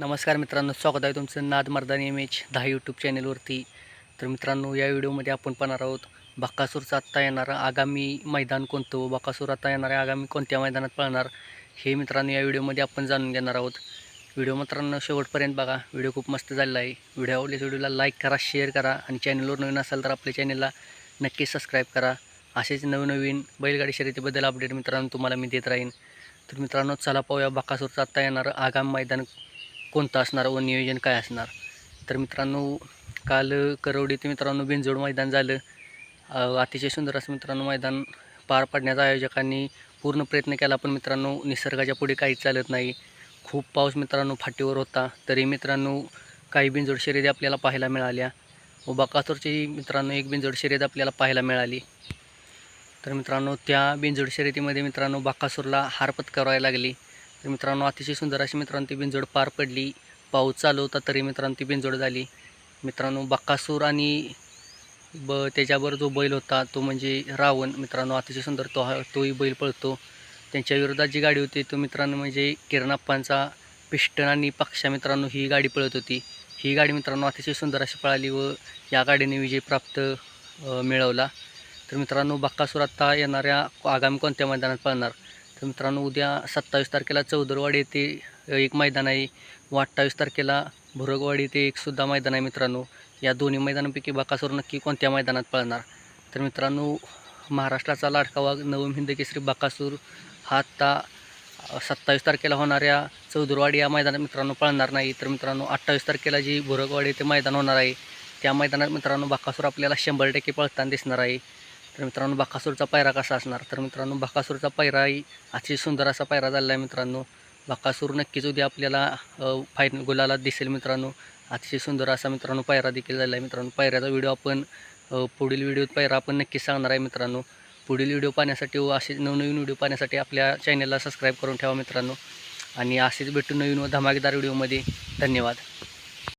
नमस्कार मित्रांनो स्वागत आहे तुमचं नाद मर्दानी एम एच दहा यूट्यूब चॅनेलवरती तर मित्रांनो या व्हिडिओमध्ये आपण पाहणार आहोत बक्कासूरचं आत्ता येणारं आगामी मैदान कोणतं व बक्कासूर आता येणाऱ्या आगामी कोणत्या मैदानात पळणार हे मित्रांनो या व्हिडिओमध्ये आपण जाणून घेणार आहोत. व्हिडिओ मित्रांनो शेवटपर्यंत बघा व्हिडिओ खूप मस्त झालेला आहे. व्हिडिओ आवडल्यास व्हिडिओला लाईक करा शेअर करा आणि चॅनलवर नवीन असाल तर आपल्या चॅनलला नक्की सबस्क्राईब करा. असेच नवनवीन बैलगाडी शर्यतीबद्दल अपडेट मित्रांनो तुम्हाला मी देत राहीन. तर मित्रांनो चला पाहूया बकासूरचं आत्ता येणारं आगामी मैदान कोणतं असणार व नियोजन काय असणार? तर मित्रांनो काल करवडीत मित्रांनो बिंजोड मैदान झालं. अतिशय सुंदर असं मित्रांनो मैदान पार पाडण्याचा आयोजकांनी पूर्ण प्रयत्न केला पण मित्रांनो निसर्गाच्या पुढे काहीच चालत नाही. खूप पाऊस मित्रांनो फाटीवर होता तरी मित्रांनो काही बिंजोड शर्यती आपल्याला पाहायला मिळाल्या. व बकासूरची मित्रांनो एक बिंजोड शर्यत आपल्याला पाहायला मिळाली. तर मित्रांनो त्या बिंजोड शर्यतीमध्ये मित्रांनो बाकासूरला हार पत्करावी लागली. तर मित्रांनो अतिशय सुंदर अशी मित्रांनो ती बिंजोड पार पडली. पाऊस चालू होता तरी मित्रांनो ती बिंजोड झाली. मित्रांनो बक्कासूर आणि ब त्याच्यावर जो बैल होता तो म्हणजे रावण. मित्रांनो अतिशय सुंदर तो हा तोही बैल पळतो. त्यांच्या विरोधात जी गाडी होती तो मित्रांनो म्हणजे किरणाप्पांचा पिष्टन आणि पक्षा मित्रांनो ही गाडी पळत होती. ही गाडी मित्रांनो अतिशय सुंदर अशी पळाली व या गाडीने विजय प्राप्त मिळवला. तर मित्रांनो बक्कासूर आत्ता येणाऱ्या आगामी कोणत्या मैदानात पळणार? तर मित्रांनो उद्या सत्तावीस तारखेला चौदरवाडी येथे एक मैदान आहे. व अठ्ठावीस तारखेला भुरगवाडी येथे एक सुद्धा मैदान आहे मित्रांनो. या दोन्ही मैदानांपैकी बकासूर नक्की कोणत्या मैदानात पळणार? तर मित्रांनो महाराष्ट्राचा लाडका वाघ नवम हिंद केसरी बकासूर हा आत्ता सत्तावीस तारखेला होणाऱ्या चौदरवाडी या मैदानात मित्रांनो पळणार नाही. तर मित्रांनो अठ्ठावीस तारखेला जी भुरगवाडी येथे मैदान होणार आहे त्या मैदानात मित्रांनो बकासूर आपल्याला शंभर टक्के पळताना दिसणार आहे. तर मित्रांनो बकासूरचा पायरा कसा असणार? तर मित्रांनो बकासूरचा पायराही अतिशय सुंदर असा पायरा झालेला आहे मित्रांनो. बकासूर नक्कीच उद्या आपल्याला फायन गुलाला दिसेल मित्रांनो. अतिशय सुंदर असा मित्रांनो पायरा देखील झाला आहे मित्रांनो. पायऱ्याचा व्हिडिओ आपण पुढील व्हिडिओत पायरा आपण नक्कीच सांगणार आहे मित्रांनो. पुढील व्हिडिओ पाहण्यासाठी व असे नवनवीन व्हिडिओ पाहण्यासाठी आपल्या चॅनलला सबस्क्राईब करून ठेवा मित्रांनो. आणि असेच भेटू नवीन व धमाकेदार व्हिडिओमध्ये. धन्यवाद.